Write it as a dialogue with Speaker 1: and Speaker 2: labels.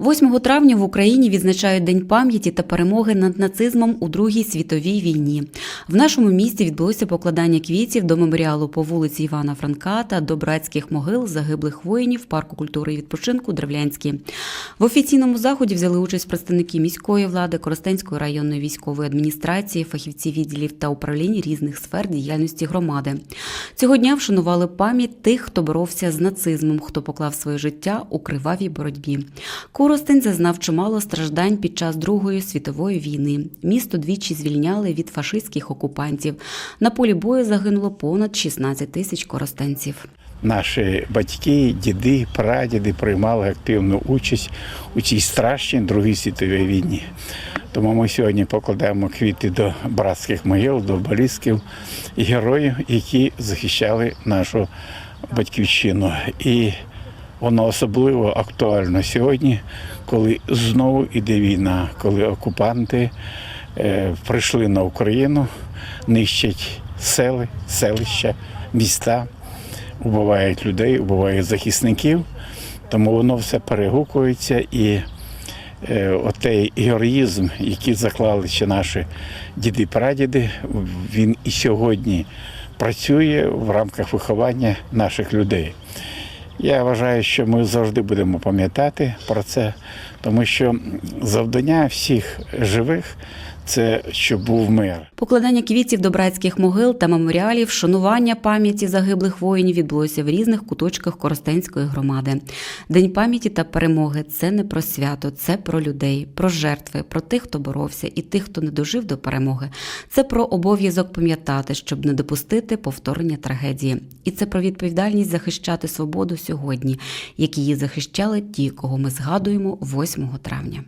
Speaker 1: 8 травня в Україні відзначають День пам'яті та перемоги над нацизмом у Другій світовій війні. В нашому місті відбулося покладання квітів до меморіалу по вулиці Івана Франка та до братських могил загиблих воїнів парку культури і відпочинку Древлянський. В офіційному заході взяли участь представники міської влади, Коростенської районної військової адміністрації, фахівці відділів та управлінь різних сфер діяльності громади. Цього дня вшанували пам'ять тих, хто боровся з нацизмом, хто поклав своє життя у кривавій боротьбі. Коростень зазнав чимало страждань під час Другої світової війни. Місто двічі звільняли від фашистських окупантів. На полі бою загинуло понад 16 тисяч коростенців.
Speaker 2: Наші батьки, діди, прадіди приймали активну участь у цій страшній Другій світовій війні. Тому ми сьогодні покладаємо квіти до братських могил, до обелісків і героїв, які захищали нашу батьківщину. І воно особливо актуально сьогодні, коли знову йде війна, коли окупанти е, прийшли на Україну, нищать сели, селища, міста убивають людей, убивають захисників, тому воно все перегукується і е, отей героїзм, який заклали ще наші діди-прадіди, він і сьогодні працює в рамках виховання наших людей. Я вважаю, що ми завжди будемо пам'ятати про це, тому що завдання всіх живих це щоб був мир.
Speaker 1: Покладання квітів до братських могил та меморіалів, шанування пам'яті загиблих воїнів відбулося в різних куточках Коростенської громади. День пам'яті та перемоги це не про свято, це про людей, про жертви, про тих, хто боровся, і тих, хто не дожив до перемоги. Це про обов'язок пам'ятати, щоб не допустити повторення трагедії. І це про відповідальність захищати свободу сьогодні, як її захищали ті, кого ми згадуємо 8 травня.